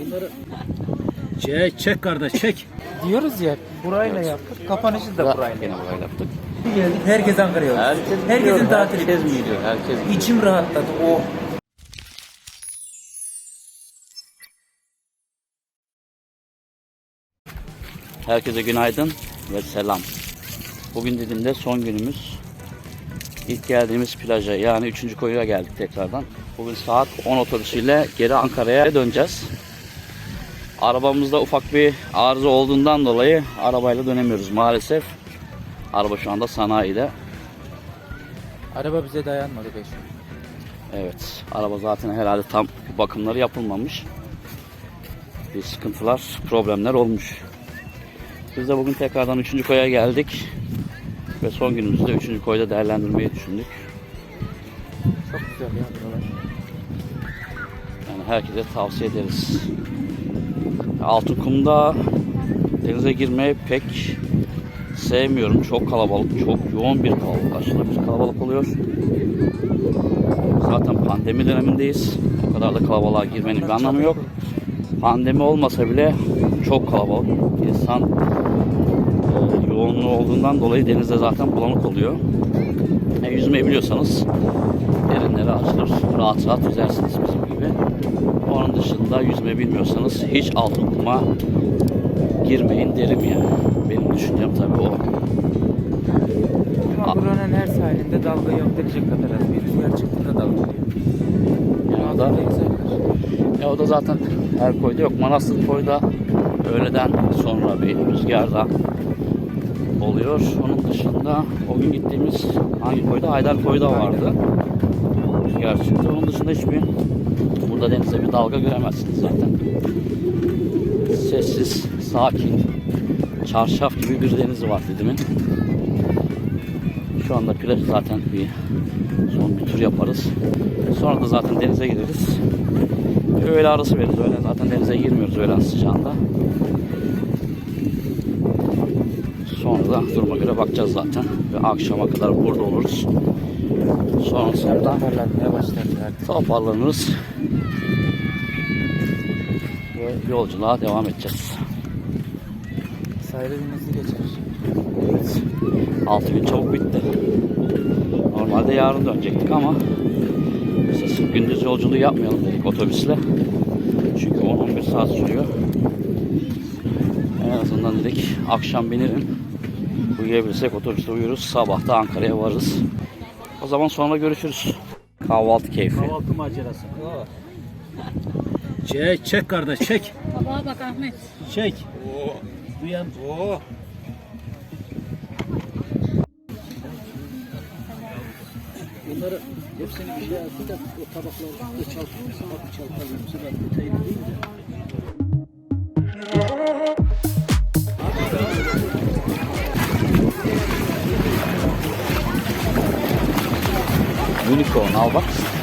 Bunları çek, çek kardeş çek. Diyoruz ya burayla yaptık. Kapanışı da burayla. Yine burayla yaptık. Geldik herkes Ankara'ya. Herkes Herkesin gidiyor, tatili. Herkes gidiyor? Herkes İçim rahatladı o. Herkese günaydın ve selam. Bugün Didim'de son günümüz. İlk geldiğimiz plaja yani 3. koyuya geldik tekrardan. Bugün saat 10 otobüsüyle geri Ankara'ya döneceğiz. Arabamızda ufak bir arıza olduğundan dolayı arabayla dönemiyoruz maalesef. Araba şu anda sanayide. Araba bize dayanmadı 5 Evet, araba zaten herhalde tam bakımları yapılmamış. Bir sıkıntılar, problemler olmuş. Biz de bugün tekrardan 3. koya geldik. Ve son günümüzde 3. koyda değerlendirmeyi düşündük. Çok güzel ya buralar. Yani herkese tavsiye ederiz. Altınkum'da denize girmeyi pek sevmiyorum. Çok kalabalık, çok yoğun bir kalabalık. Aşırı bir kalabalık oluyor. Zaten pandemi dönemindeyiz. O kadar da kalabalığa girmenin bir anlamı yok. Pandemi olmasa bile çok kalabalık. İnsan e, yoğunluğu olduğundan dolayı denizde zaten bulanık oluyor. E, yüzmeyi biliyorsanız derinlere açılır. Rahat rahat yüzersiniz bizim gibi. Onun dışında yüzme bilmiyorsanız hiç altın kuma girmeyin derim yani. Benim düşüncem tabii o. Ama buranın her sahilinde dalga yok denecek kadar az. Bir rüzgar çıktığında dalga oluyor. Yani o da, e, o da zaten her koyda yok. Manastır koyda öğleden sonra bir rüzgarda oluyor. Onun dışında o gün gittiğimiz hangi koyda? Haydar koyda vardı. Rüzgar çıktı. Onun dışında hiçbir burada denize bir dalga göremezsiniz zaten. Sessiz, sakin, çarşaf gibi bir denizi var Didim'in. Şu anda plaj zaten bir son bir tur yaparız. Sonra da zaten denize gireriz. Bir Öğle arası veririz. Öğlen zaten denize girmiyoruz öğlen sıcağında. Sonra da duruma göre bakacağız zaten. Ve akşama kadar burada oluruz. Sonrasında Toparlanmaya başladı artık. toparlanırız. Ve yolculuğa devam edeceğiz. Sahile hızlı geçer. Evet. 6 gün çabuk bitti. Normalde yarın dönecektik ama işte gündüz yolculuğu yapmayalım dedik otobüsle. Çünkü 10-11 saat sürüyor. En azından dedik akşam binelim. Uyuyabilirsek otobüste uyuruz. Sabah da Ankara'ya varırız. O zaman sonra görüşürüz. Kahvaltı keyfi. Kahvaltı macerası. Çek, çek kardeş çek. Baba bak Ahmet. Çek. Duyan. Bunları hepsini bir şey yaptı da o tabakları da çalkalım. Bak çalkalım. Bu sefer detaylı değil de. Unicorn al bak.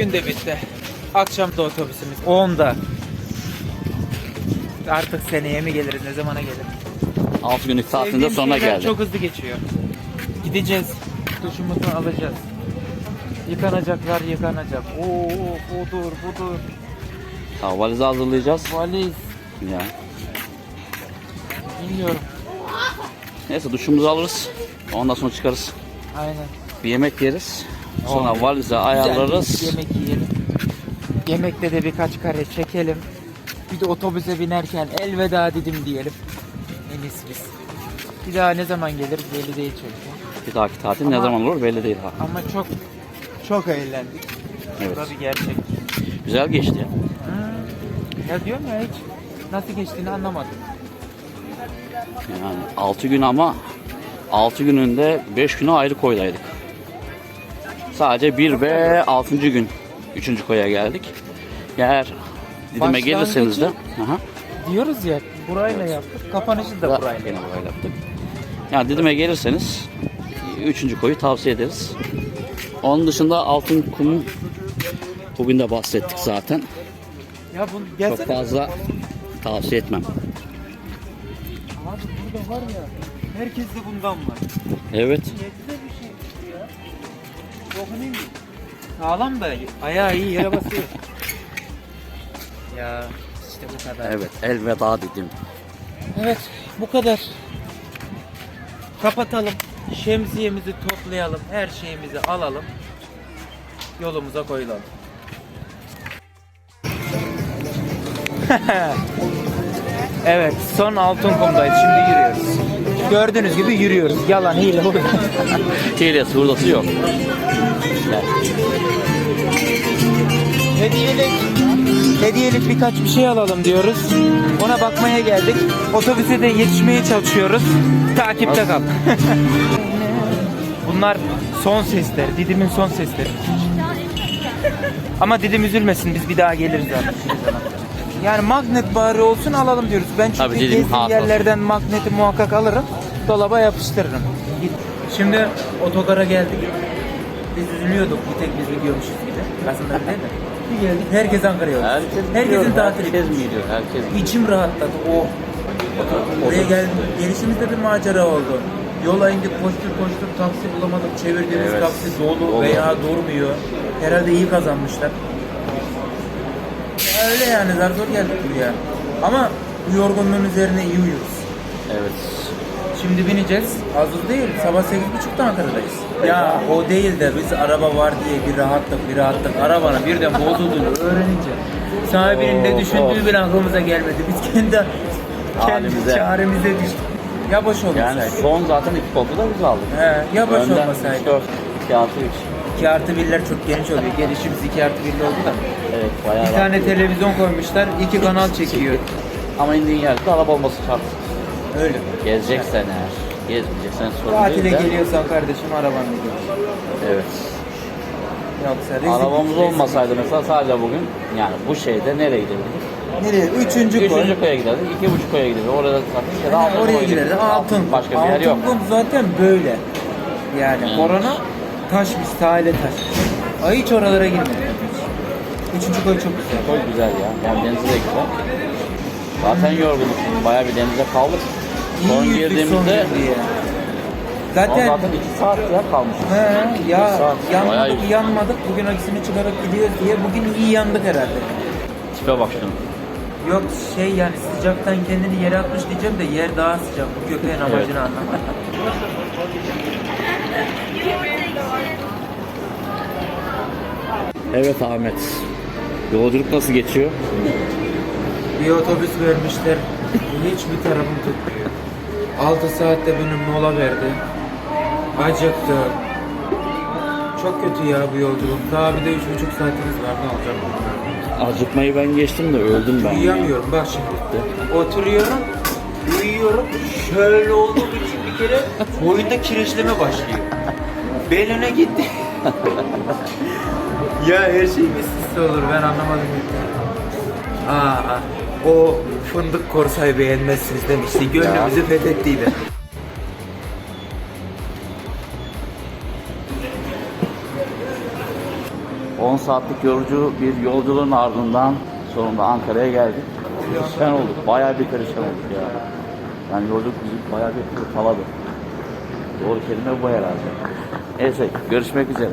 Bugün de bitti. Akşam da otobüsümüz 10'da. Artık seneye mi geliriz ne zamana gelir? 6 günlük tatilinde Sevdiğim sonuna şeyler geldi. Çok hızlı geçiyor. Gideceğiz. Duşumuzu alacağız. Yıkanacaklar yıkanacak. Oo, budur budur. Ha, valizi hazırlayacağız. Valiz. Ya. Bilmiyorum. Neyse duşumuzu alırız. Ondan sonra çıkarız. Aynen. Bir yemek yeriz. Sonra valize ayarlarız. Güzel yemek yiyelim. Yemekte de birkaç kare çekelim. Bir de otobüse binerken elveda dedim diyelim. En iyisi biz. Bir daha ne zaman gelir belli değil çünkü. Bir dahaki tatil ne Ama- zaman olur belli değil ha. Ama çok çok eğlendik. Evet. Bu da bir gerçek. Güzel geçti. Hmm. Ya diyorum ya hiç nasıl geçtiğini anlamadım. Yani 6 gün ama 6 gününde 5 günü ayrı koydaydık. Sadece 1 ve 6. gün 3. koya geldik. Eğer Didim'e gelirseniz de aha, Diyoruz ya burayla yaptık. Kapanışı da burayla yine yaptık. Yani Didim'e gelirseniz 3. koyu tavsiye ederiz. Onun dışında Altın Kum bugün de bahsettik zaten. Ya bunu Çok fazla tavsiye etmem. Abi burada var ya herkeste bundan var. Evet. Dokunayım mı? Sağlam da ayağı iyi yere basıyor. ya işte bu kadar. Evet. Elveda dedim. Evet bu kadar. Kapatalım. Şemsiyemizi toplayalım. Her şeyimizi alalım. Yolumuza koyulalım. evet son altın kumdayız. Şimdi yürüyoruz. Gördüğünüz gibi yürüyoruz. Yalan hile. Hilesi hurdası yok. Hediyelik. Hediyelik birkaç bir şey alalım diyoruz. Ona bakmaya geldik. Otobüse de yetişmeye çalışıyoruz. Takipte kal. Bunlar son sesler. Didim'in son sesleri. Ama Didim üzülmesin. Biz bir daha geliriz zaten. Yani magnet bari olsun alalım diyoruz. Ben çünkü Tabii Didim gezdiğim hassas. yerlerden magneti muhakkak alırım. Dolaba yapıştırırım. Git. Şimdi otogara geldik. Biz üzülüyorduk bir tek biz gidiyormuşuz gibi. Aslında değil mi? Bir geldik herkes Ankara'ya yolcu. Herkesin tatili. Herkes mi gidiyor? Herkes mi? İçim rahatladı. O Buraya gel gelişimizde bir macera oldu. Yola indik koştur koştur taksi bulamadık. Çevirdiğimiz Evet. taksi dolu, Dolu. veya durmuyor. Herhalde iyi kazanmışlar. Öyle yani zar zor geldik buraya. Ama bu yorgunluğun üzerine iyi uyuyoruz. Evet. Şimdi bineceğiz. Az değil. Sabah 8.30'da Ankara'dayız. Ya o değil de biz araba var diye bir rahatlık bir rahatlık. Arabanın birden bozulduğunu öğrenince sahibinin ne düşündüğü bile aklımıza gelmedi. Biz kendi kendi Halimize. çaremize düştük. Ya boş Yani olmasaydı. son zaten iki koltuğu da biz aldık. He, ya boş Önden olmasaydı. 3, 4, 2 artı 3. 2 artı 1'ler çok geniş oluyor. Gelişimiz 2 artı 1'li oldu da. Evet bayağı Bir rahat. tane televizyon koymuşlar. iki kanal çekiyor. Ama indiğin yerde araba olması şart. Öyle. Gezeceksen eğer. Gezmeyeceksen sorun Tatile değil de. geliyorsan kardeşim arabanla gel. Evet. Yoksa rezil- Arabamız rezil- olmasaydı mesela sadece bugün yani bu şeyde nereye gidebilirdik? Nereye? Üçüncü koy. Üçüncü koya giderdik, iki buçuk koya giderdik. Orada zaten ya da Yani altın oraya koya giderdi. giderdik. Altın. Başka bir yer altın yok. kum zaten böyle. Yani korona taşmış, sahile taşmış. Ay hiç oralara girmedi. Üçüncü koy çok güzel. Çok güzel ya. Yani denize de güzel. Zaten yorgunuz. Bayağı bir denize kaldık. Son İyi yüzdük son girdiğimizde diye. Ama Zaten zaten iki saat ya kalmış. he, ya saat. Bayağı yanmadık iyi. yanmadık bugün akisini çıkarak gidiyoruz diye bugün iyi yandık herhalde. Tipe bak şunu. Yok şey yani sıcaktan kendini yere atmış diyeceğim de yer daha sıcak. Bu köpeğin amacını anlamadım. Evet Ahmet. Yolculuk nasıl geçiyor? Bir otobüs vermişler. Hiçbir tarafım tutmuyor. 6 saatte benim mola verdi. Acıktı. Çok kötü ya bu yolculuk. Daha bir de 3,5 saatimiz var ne olacak? Acıkmayı ben geçtim de öldüm ben. Uyuyamıyorum bak şimdi. Oturuyorum, uyuyorum. Şöyle olduğum için bir kere boyunda kireçleme başlıyor. Beline gitti. ya her şey mislisli olur ben anlamadım. Aa, o fındık korsayı beğenmezsiniz demişti. Gönlümüzü fethettiydi. ya. 10 saatlik yorucu bir yolculuğun ardından sonunda Ankara'ya geldik. Perişan olduk. Bayağı bir perişan olduk ya. Yani yolculuk bizi bayağı bir hırpaladı. Doğru kelime bu herhalde. Neyse görüşmek üzere.